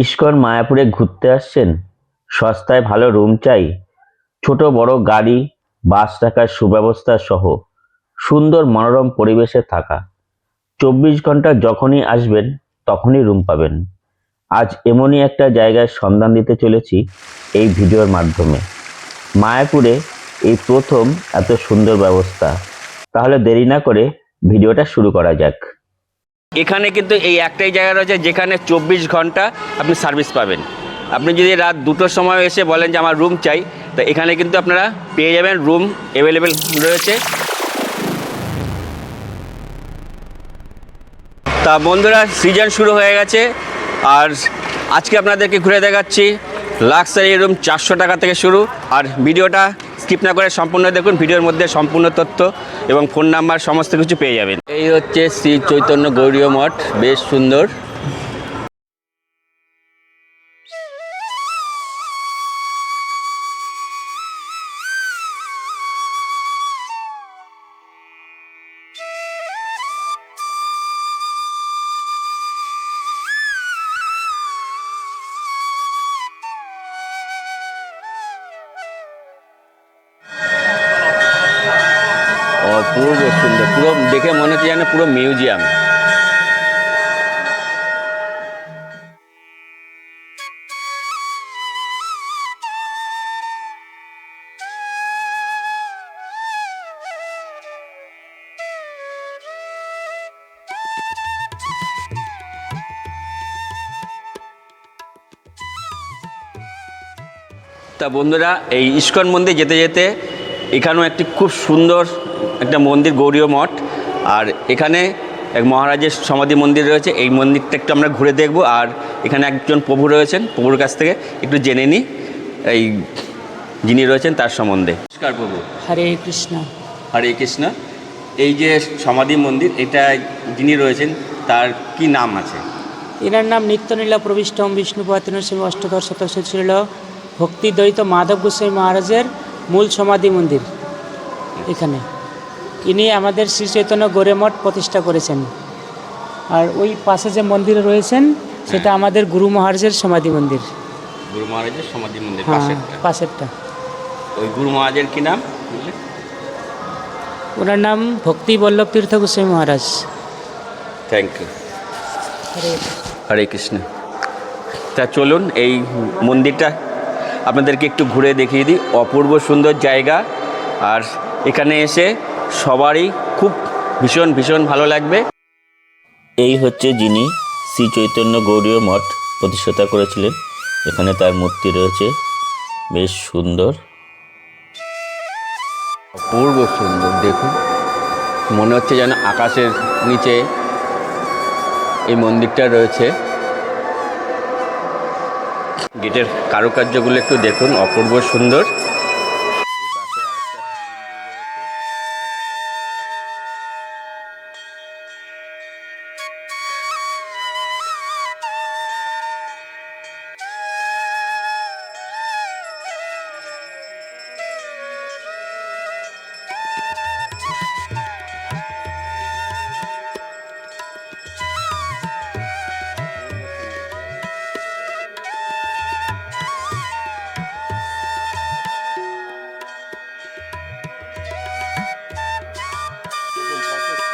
ISKCON মায়াপুরে ঘুরতে আসছেন? সস্তায় ভালো রুম চাই। ছোট বড় গাড়ি, বাস রাখার সুব্যবস্থা সহ সুন্দর মনোরম পরিবেশে থাকা। চব্বিশ ঘণ্টা যখনই আসবেন, তখনই রুম পাবেন। আজ এমনই একটা জায়গায় সন্ধান দিতে চলেছি এই ভিডিওর মাধ্যমে। মায়াপুরে এই প্রথম এত সুন্দর ব্যবস্থা। তাহলে দেরি না করে ভিডিওটা শুরু করা যাক। এখানে কিন্তু এই একটাই জায়গা রয়েছে যেখানে চব্বিশ ঘণ্টা আপনি সার্ভিস পাবেন। আপনি যদি রাত দুটোর সময় এসে বলেন যে আমার রুম চাই, তো এখানে কিন্তু আপনারা পেয়ে যাবেন রুম অ্যাভেলেবেল রয়েছে। তা বন্ধুরা সিজন শুরু হয়ে গেছে। আর আজকে আপনাদেরকে ঘুরে দেখাচ্ছি। লাক্সারি রুম চারশো টাকা থেকে শুরু। আর ভিডিওটা স্কিপ না করে সম্পূর্ণ দেখুন, ভিডিওর মধ্যে সম্পূর্ণ তথ্য এবং ফোন নাম্বার সমস্ত কিছু পেয়ে যাবেন। এই হচ্ছে শ্রী চৈতন্য গৌরীয় মঠ, বেশ সুন্দর। যেন পুরো মিউজিয়াম। তা বন্ধুরা, এই ইস্কন মন্দির যেতে যেতে এখানেও একটি খুব সুন্দর একটা মন্দির, গৌরীয় মঠ। আর এখানে এক মহারাজের সমাধি মন্দির রয়েছে। এই মন্দিরটা একটু আমরা ঘুরে দেখব। আর এখানে একজন প্রভু রয়েছেন প্রভুর কাছ থেকে একটু জেনে নিই। এই যিনি রয়েছেন তার সম্বন্ধে। নমস্কার প্রভু। হরে কৃষ্ণ। হরে কৃষ্ণ। এই যে সমাধি মন্দির এটা যিনি রয়েছেন তার কি নাম আছে? এনার নাম নিত্যনীলা প্রবিষ্টম বিষ্ণুপতি নরসিংহ অষ্টদশ শতশ ছিল ভক্তি দ্বৈত মাধব গোস্বামী মহারাজের মূল সমাধি মন্দির। এখানে। ইনি আমাদের শ্রী চৈতন্য গোরে মঠ প্রতিষ্ঠা করেছেন। আর ওই পাশে যে মন্দির রয়েছেন সেটা আমাদের গুরু মহারাজের সমাধি মন্দির। গুরু মহারাজের সমাধি মন্দির হ্যাঁ পাশেরটা? পাশেরটা। ওই গুরু মহারাজের কি নাম? ওনার নাম ভক্তি বল্লভ তীর্থ গোস্বামী মহারাজ। Thank you Hare Krishna. তা চলুন এই মন্দিরটা আপনাদেরকে একটু ঘুরে দেখিয়ে দিই। অপূর্ব সুন্দর জায়গা। আর এখানে এসে সবারই খুব ভীষণ ভীষণ ভালো লাগবে। এই হচ্ছে যিনি শ্রী চৈতন্য গৌরীয় মঠ প্রতিষ্ঠাতা করেছিলেন। এখানে তার মূর্তি রয়েছে। বেশ সুন্দর। অপূর্ব সুন্দর দেখুন। মনে হচ্ছে যেন আকাশের নিচে এই মন্দিরটা রয়েছে। গেটের কারুকার্যগুলো একটু দেখুন অপূর্ব সুন্দর।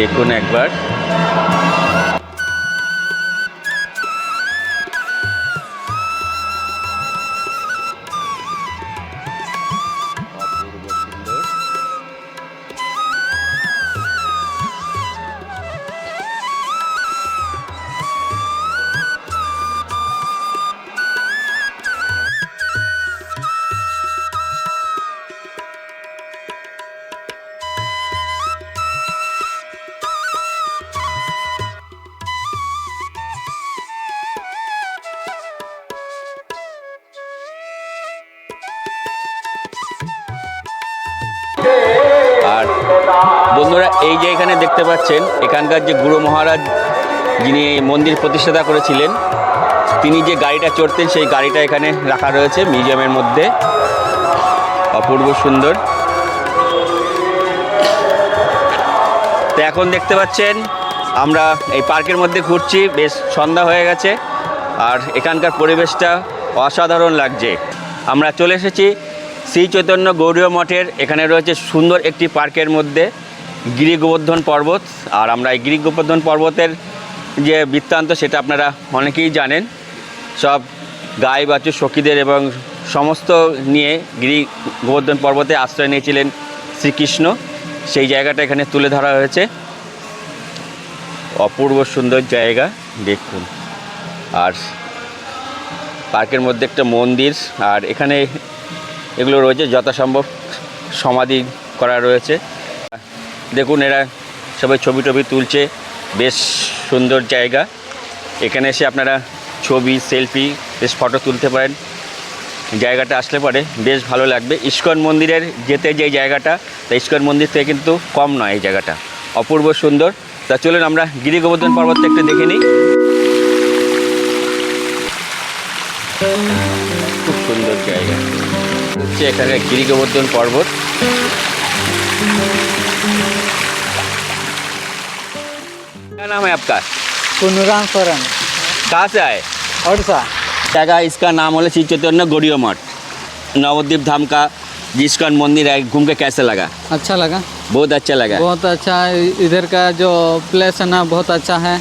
দেখুন একবার। এই যে এখানে দেখতে পাচ্ছেন, এখানকার যে গুরু মহারাজ যিনি মন্দির প্রতিষ্ঠাতা করেছিলেন, তিনি যে গাড়িটা চড়তেন, সেই গাড়িটা এখানে রাখা রয়েছে মিউজিয়ামের মধ্যে। অপূর্ব সুন্দর। তো এখন দেখতে পাচ্ছেন, আমরা এই পার্কের মধ্যে ঘুরছি, বেশ সন্ধ্যা হয়ে গেছে, আর এখানকার পরিবেশটা অসাধারণ লাগছে। আমরা চলে এসেছি শ্রী চৈতন্য গৌরীয় মঠের, এখানে রয়েছে সুন্দর একটি পার্কের মধ্যে। গিরি গোবর্ধন পর্বত, আর আমরা এই গিরি গোবর্ধন পর্বতের যে বৃত্তান্ত, সেটা আপনারা অনেকেই জানেন। সব গাই বাছুর, সখীদের এবং সমস্ত নিয়ে গিরি গোবর্ধন পর্বতে আশ্রয় নিয়েছিলেন শ্রীকৃষ্ণ। সেই জায়গাটা এখানে তুলে ধরা হয়েছে। অপূর্ব সুন্দর জায়গা, দেখুন। আর পার্কের মধ্যে একটা মন্দির, আর এখানে এগুলো রয়েছে, যথাসম্ভব সমাধি করা রয়েছে। দেখুন, এরা সবাই ছবি টবি তুলছে। বেশ সুন্দর জায়গা। এখানে এসে আপনারা ছবি, সেলফি, বেশ ফটো তুলতে পারেন। জায়গাটা আসলে পরে বেশ ভালো লাগবে। ইস্কন মন্দিরের যেতে যে জায়গাটা, তা ইস্কন মন্দির থেকে কিন্তু কম নয় এই জায়গাটা। অপূর্ব সুন্দর। তা চলুন, আমরা গিরি গোবর্ধন পর্বতটা একটু দেখে নিই। খুব সুন্দর জায়গা। হচ্ছে এখানে গিরি গোবর্ধন পর্বত। नाम है आपका पुनराम सोरेन कहाँ से आए ओडिशा जगह इसका नाम है श्री चैतन्य गौड़िया मठ नवद्वीप धाम का जिसका मंदिर है घूम के कैसे लगा अच्छा लगा बहुत अच्छा लगा बहुत अच्छा है इधर का जो प्लेस है ना बहुत अच्छा है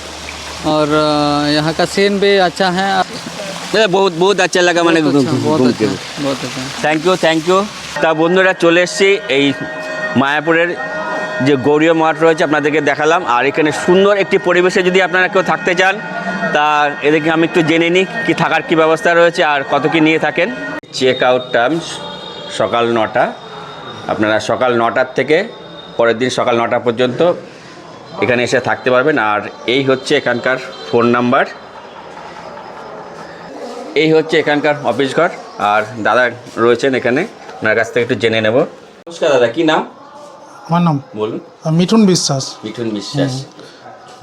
और अ, यहाँ का सीन भी अच्छा है मतलब बहुत बहुत अच्छा लगा मैंने बहुत अच्छा, बहुत घूम अच्छा के बहुत अच्छा থ্যাংক ইউ থ্যাংক ইউ তা বন্ধুরা চলে এসেছি এই মায়াপুরের যে গৌরীয় মাঠ রয়েছে, আপনাদেরকে দেখালাম। আর এখানে সুন্দর একটি পরিবেশে যদি আপনারা কেউ থাকতে চান, তা এদেরকে আমি একটু জেনে নিই কি থাকার কি ব্যবস্থা রয়েছে আর কত কি নিয়ে থাকেন। চেক আউট টার্মস সকাল নটা। আপনারা সকাল নটার থেকে পরের দিন সকাল নটা পর্যন্ত এখানে এসে থাকতে পারবেন। আর এই হচ্ছে এখানকার ফোন নাম্বার। এই হচ্ছে এখানকার অফিস ঘর। আর দাদা রয়েছেন এখানে। ওনার কাছ থেকে একটু জেনে নেব। নমস্কার দাদা, কি নাম? আমার নাম? বলুন। মিঠুন বিশ্বাস। মিঠুন বিশ্বাস।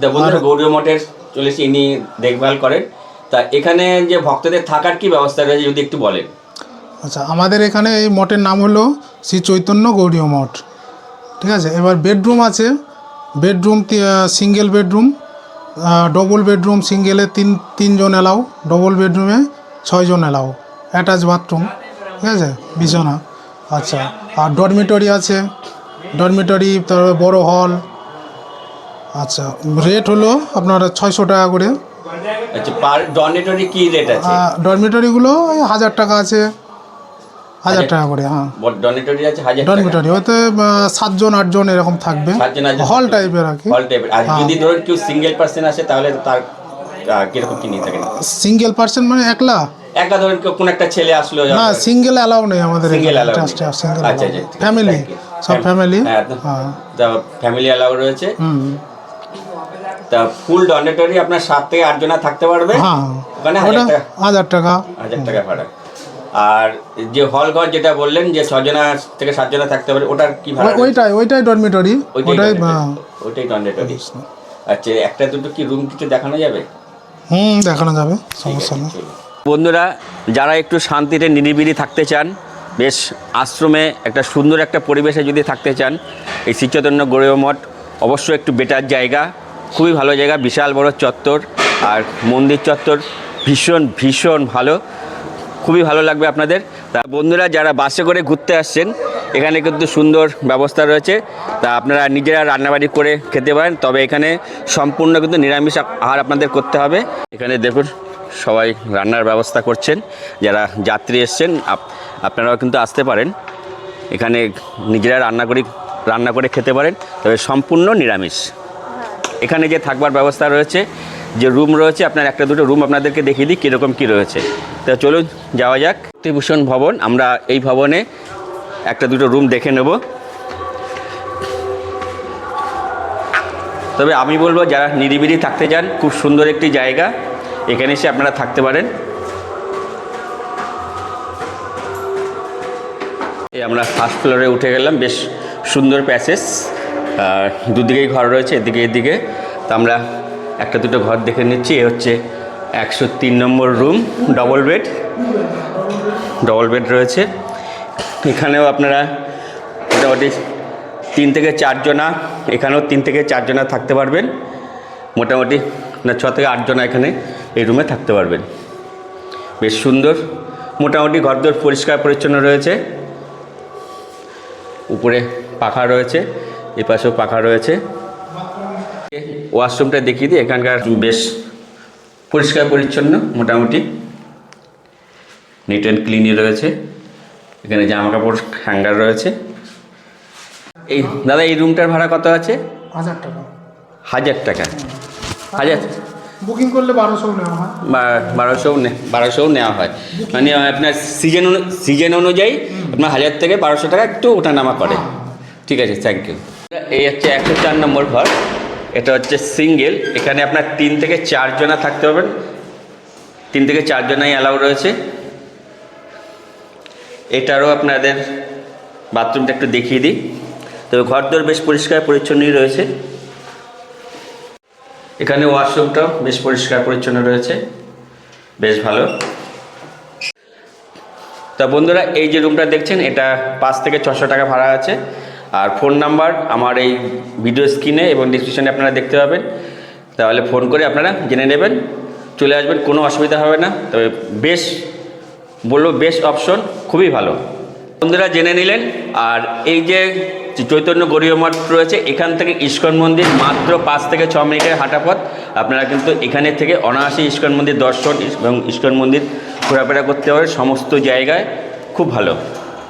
তা বন্ধুরা গৌরীয় মঠের চলেছে ইনি দেখভাল করেন। তা এখানে যে ভক্তদের থাকার কি ব্যবস্থা রয়েছে যদি একটু বলেন। আচ্ছা আমাদের এখানে এই মঠের নাম হলো শ্রী চৈতন্য গৌরীয় মঠ। ঠিক আছে? এবার বেডরুম আছে। Bedroom single bedroom double bedroom সিঙ্গেলে তিন তিনজন এলাও ডবল বেডরুমে ছয়জন এলাও অ্যাটাচ বাথরুম ঠিক আছে? বিছানা। আচ্ছা আর ডরমিটরি আছে। ডরমিটরি তারপরে বড় হল। আচ্ছা রেট হলো আপনার ছয়শো টাকা করে। আচ্ছা পার ডনেটরি কি রেট আছে? ডরমিটরিগুলো হাজার টাকা আছে। হাজার টাকা করে হ্যাঁ। ডনেটরি আছে হাজার ডরমিটরি সাতজন আটজন এরকম থাকবে। হল টাইপের আর কি। হল টাইপের আর হ্যাঁ। যদি ধরুন কেউ সিঙ্গেল পার্সন আসে তাহলে তার কীরকম কি নিয়ে থাকেন সিঙ্গেল পার্সন মানে একলা? একা ধরুন কোন একটা ছেলে আসলো না সিঙ্গেল অ্যালাউ নেই আমাদের সিঙ্গেল অ্যালাউ আচ্ছা আচ্ছা ফ্যামিলি. সব ফ্যামিলি হ্যাঁ হ্যাঁ। ফ্যামিলি অ্যালাউ রয়েছে। তা ফুল ডনেটরি আপনার সাত থেকে আট জনা থাকতে পারবে। হ্যাঁ। ওখানে হাজার টাকা। হাজার টাকা। ভাড়া। আর যে হল ঘর যেটা বললেন যে ছজনা থেকে সাতজনা থাকতে পারে ওটার কি ভাড়া ওইটাই ওইটাই ডরমিটরি ওইটাই ওটাই dormitory, হ্যাঁ। ওইটাই ডনেটরি আচ্ছা। একটা দুটো কি রুম কিছু দেখানো যাবে? হুম দেখানো যাবে সমস্যা নেই। বন্ধুরা যারা একটু শান্তিতে নিরিবিলি থাকতে চান বেশ আশ্রমে একটা সুন্দর একটা পরিবেশে যদি থাকতে চান, এই শ্রীচৈতন্য গৌরব মঠ অবশ্যই একটু বেটার জায়গা, খুবই ভালো জায়গা, বিশাল বড় চত্বর আর মন্দির চত্বর ভীষণ ভীষণ ভালো, খুবই ভালো লাগবে আপনাদের। তা বন্ধুরা, যারা বাসে করে ঘুরতে আসছেন, এখানে কিন্তু সুন্দর ব্যবস্থা রয়েছে। তা আপনারা নিজেরা রান্নাবাড়ি করে খেতে পারেন, তবে এখানে সম্পূর্ণ কিন্তু নিরামিষ আহার আপনাদের করতে হবে। এখানে দেখুন, সবাই রান্নার ব্যবস্থা করছেন। যারা যাত্রী এসছেন আপনারাও কিন্তু আসতে পারেন। এখানে নিজেরা রান্না করি, রান্না করে খেতে পারেন। তবে সম্পূর্ণ নিরামিষ। এখানে যে থাকবার ব্যবস্থা রয়েছে, যে রুম রয়েছে, আপনার একটা দুটো রুম আপনাদেরকে দেখিয়ে দিই কীরকম কী রয়েছে। তা চলুন, যাওয়া যাক। ত্রিভূষণ ভবন, আমরা এই ভবনে একটা দুটো রুম দেখে নেব। তবে আমি বলব, যারা নিরিবিলি থাকতে চান, খুব সুন্দর একটি জায়গা। এখানে এসে আপনারা থাকতে পারেন। আমরা ফার্স্ট ফ্লোরে উঠে গেলাম, বেশ সুন্দর প্যাসেজ। দুদিকেই ঘর রয়েছে, এদিকে এদিকে। তো আমরা একটা দুটো ঘর দেখে নিচ্ছি, এ হচ্ছে একশো তিন number room double bed double bed রয়েছে। এখানেও আপনারা মোটামুটি তিন থেকে চারজনা, এখানেও তিন থেকে চারজনা থাকতে পারবেন। মোটামুটি না, ছ থেকে আটজনা এখানে এই রুমে থাকতে পারবেন। বেশ সুন্দর, মোটামুটি ঘর ঘরদোর পরিষ্কার পরিচ্ছন্ন রয়েছে। উপরে পাখা রয়েছে এ পাশেও পাখা রয়েছে। ওয়াশরুমটা দেখিয়ে দিই এখানকার বেশ পরিষ্কার পরিচ্ছন্ন মোটামুটি। নিট অ্যান্ড ক্লিনই রয়েছে। এখানে জামা কাপড় হ্যাঙ্গার রয়েছে। এই দাদা এই রুমটার ভাড়া কত আছে? হাজার টাকা। হাজার টাকা। হাজার? বুকিং করলে বারোশো নেওয়া হয়। বারোশো নে- বারোশোও নেওয়া হয়। মানে আপনার সিজন সিজন অনুযায়ী আপনার হাজার থেকে বারোশো টাকা একটু ওঠানামা করে। ঠিক আছে থ্যাংক ইউ এই হচ্ছে একশো চার নম্বর ঘর। এটা হচ্ছে সিঙ্গেল এখানে আপনার তিন থেকে চারজনা থাকতে পারবেন তিন থেকে চারজনাই অ্যালাউ রয়েছে। এটারও আপনাদের বাথরুমটা একটু দেখিয়ে দিই। তবে ঘরদোর বেশ পরিষ্কার পরিচ্ছন্নই রয়েছে। এখানে ওয়াশরুমটাও বেশ পরিষ্কার পরিচ্ছন্ন রয়েছে। বেশ ভালো। তা বন্ধুরা, এই যে রুমটা দেখছেন, এটা পাঁচ থেকে ছশো টাকা ভাড়া আছে। আর ফোন নাম্বার আমার এই ভিডিও স্ক্রিনে এবং ডিসক্রিপশনে আপনারা দেখতে পাবেন। তাহলে ফোন করে আপনারা জেনে নেবেন। চলে আসবেন, কোনো অসুবিধা হবে না। তবে বেশ বলব বেস্ট অপশন, খুবই ভালো। বন্ধুরা জেনে নিলেন। আর এই যে চৈতন্য গরীয় মঠ রয়েছে, এখান থেকে ইস্কন মন্দির মাত্র পাঁচ থেকে ছ মিনিটের হাঁটা পথ আপনারা কিন্তু এখানে থেকে অনায়াসে ইস্কন মন্দির দর্শন এবং ইস্কন মন্দির ঘোরাফেরা করতে পারে সমস্ত জায়গায়। খুব ভালো।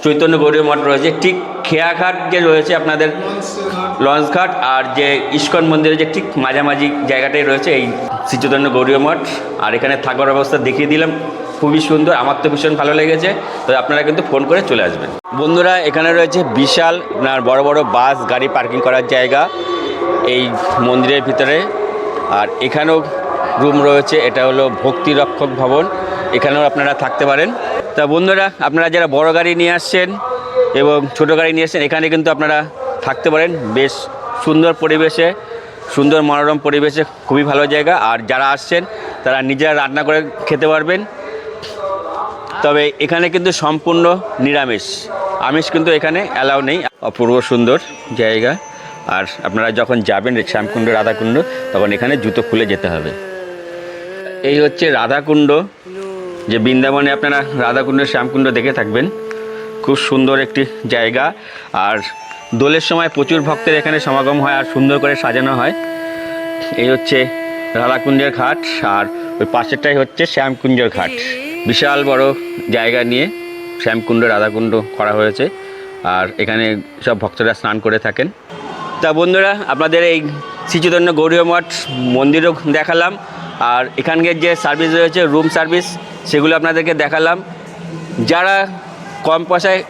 চৈতন্য গৌরীয় মঠ রয়েছে। ঠিক খেয়াঘাট যে রয়েছে আপনাদের লঞ্চ ঘাট আর যে ইস্কন মন্দিরের যে ঠিক মাঝামাঝি জায়গাটাই রয়েছে এই শ্রী চৈতন্য মঠ। আর এখানে থাকার অবস্থা দেখিয়ে দিলাম। খুবই সুন্দর, আমার তো ভীষণ ভালো লেগেছে। তো আপনারা কিন্তু ফোন করে চলে আসবেন। বন্ধুরা, এখানে রয়েছে বিশাল, আপনার বড় বড় বাস, গাড়ি পার্কিং করার জায়গা এই মন্দিরের ভিতরে। আর এখানেও রুম রয়েছে, এটা হলো ভক্তি রক্ষক ভবন, এখানেও আপনারা থাকতে পারেন। তা বন্ধুরা, আপনারা যারা বড় গাড়ি নিয়ে আসছেন এবং ছোট গাড়ি নিয়ে আসছেন, এখানে কিন্তু আপনারা থাকতে পারেন। বেশ সুন্দর পরিবেশে, সুন্দর মনোরম পরিবেশে, খুবই ভালো জায়গা। আর যারা আসছেন, তারা নিজেরা রান্না করে খেতে পারবেন। তবে এখানে কিন্তু সম্পূর্ণ নিরামিষ। আমিষ কিন্তু এখানে অ্যালাউ নেই। অপূর্ব সুন্দর জায়গা। আর আপনারা যখন যাবেন শ্যামকুণ্ড, রাধাকুণ্ড, তখন এখানে জুতো খুলে যেতে হবে। এই হচ্ছে রাধাকুণ্ড, যে বৃন্দাবনে আপনারা রাধাকুণ্ড, শ্যামকুণ্ড দেখে থাকবেন। খুব সুন্দর একটি জায়গা। আর দোলের সময় প্রচুর ভক্তের এখানে সমাগম হয় আর সুন্দর করে সাজানো হয়। এই হচ্ছে রাধাকুঞ্জের ঘাট। আর ওই পাশেরটাই হচ্ছে শ্যামকুঞ্জের ঘাট। বিশাল বড় জায়গা নিয়ে শ্যামকুণ্ড, রাধাকুণ্ড করা হয়েছে। আর এখানে সব ভক্তরা স্নান করে থাকেন। তা বন্ধুরা, আপনাদের এই শ্রীচৈতন্য গৌরীয় মঠ মন্দিরও দেখালাম। আর এখানকার যে সার্ভিস রয়েছে রুম সার্ভিস সেগুলো আপনাদেরকে দেখালাম। যারা কম পয়সায়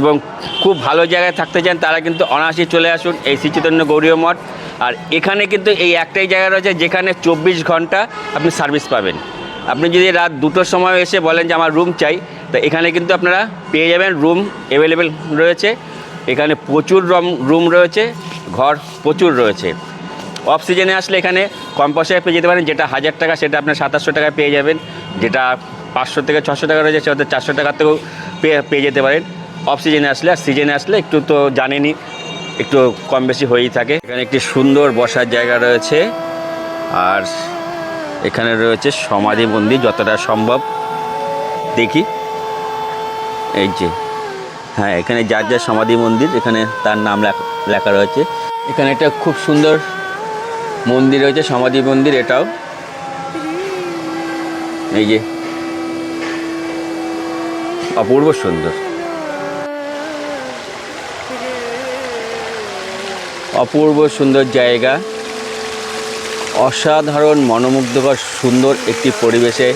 এবং খুব ভালো জায়গায় থাকতে চান, তারা কিন্তু অনায়াসে চলে আসুন এই শ্রীচৈতন্য গৌরীয় মঠ আর এখানে কিন্তু এই একটাই জায়গা রয়েছে, যেখানে চব্বিশ ঘণ্টা আপনি সার্ভিস পাবেন। আপনি যদি রাত দুটোর সময় এসে বলেন যে আমার রুম চাই, তো এখানে কিন্তু আপনারা পেয়ে যাবেন রুম অ্যাভেলেবেল রয়েছে। এখানে প্রচুর রম রুম রয়েছে, ঘর প্রচুর রয়েছে। অফ সিজনে আসলে এখানে কম পয়সায় পেয়ে যেতে পারেন, যেটা হাজার টাকা সেটা আপনার সাতাশশো টাকায় পেয়ে যাবেন। যেটা পাঁচশো থেকে ছশো টাকা রয়েছে, সেটা চারশো টাকাতেও পেয়ে পেয়ে যেতে পারেন। অফ সিজনে আসলে, আর সিজনে আসলে একটু তো জানেনই, একটু কম বেশি হয়েই থাকে। এখানে একটি সুন্দর বসার জায়গা রয়েছে। আর এখানে রয়েছে সমাধি মন্দির, যতটা সম্ভব। দেখি। এই যে। হ্যাঁ এখানে যার যার সমাধি মন্দির, এখানে তার নাম লেখা- রয়েছে। এখানে একটা খুব সুন্দর মন্দির রয়েছে, সমাধি মন্দির, এটাও। এই যে। অপূর্ব সুন্দর। অপূর্ব সুন্দর জায়গা। অসাধারণ, মনোমুগ্ধকর, সুন্দর একটি পরিবেশে।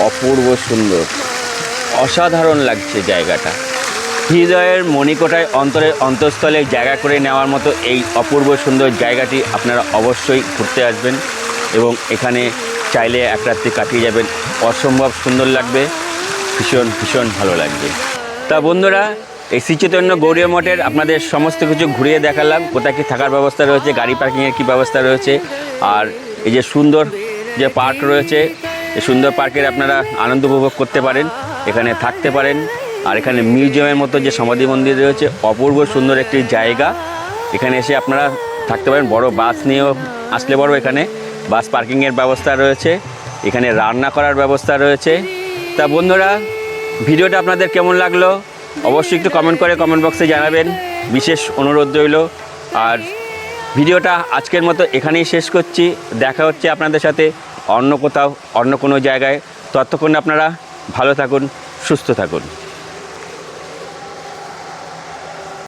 অপূর্ব সুন্দর। অসাধারণ লাগছে জায়গাটা। হৃদয়ের মণিকোটায় অন্তরের অন্তঃস্থলে জায়গা করে নেওয়ার মতো এই অপূর্ব সুন্দর জায়গাটি আপনারা অবশ্যই ঘুরতে আসবেন এবং এখানে চাইলে এক রাত্রি কাটিয়ে যাবেন। অসম্ভব সুন্দর লাগবে। ভীষণ ভীষণ ভালো লাগবে। তা বন্ধুরা এই শ্রী চৈতন্য গৌরীয় মঠের আপনাদের সমস্ত কিছু ঘুরিয়ে দেখালাম, কোথায় কী থাকার ব্যবস্থা রয়েছে, গাড়ি পার্কিংয়ের কী ব্যবস্থা রয়েছে, আর এই যে সুন্দর যে পার্ক রয়েছে, এই সুন্দর পার্কের আপনারা আনন্দ উপভোগ করতে পারেন, এখানে থাকতে পারেন, আর এখানে মিউজিয়ামের মতো যে সমাধি মন্দির রয়েছে, অপূর্ব সুন্দর একটি জায়গা, এখানে এসে আপনারা থাকতে পারেন, বড় বাস নিয়েও আসলে বড় এখানে, বাস পার্কিংয়ের ব্যবস্থা রয়েছে, এখানে রান্না করার ব্যবস্থা রয়েছে। তা বন্ধুরা, ভিডিওটা আপনাদের কেমন লাগল? অবশ্যই একটু কমেন্ট করে কমেন্ট বক্সে জানাবেন। বিশেষ অনুরোধ রইল। আর ভিডিওটা আজকের মতো এখানেই শেষ করছি। দেখা হচ্ছে আপনাদের সাথে অন্য কোথাও, অন্য কোনো জায়গায়। ততক্ষণ আপনারা ভালো থাকুন, সুস্থ থাকুন।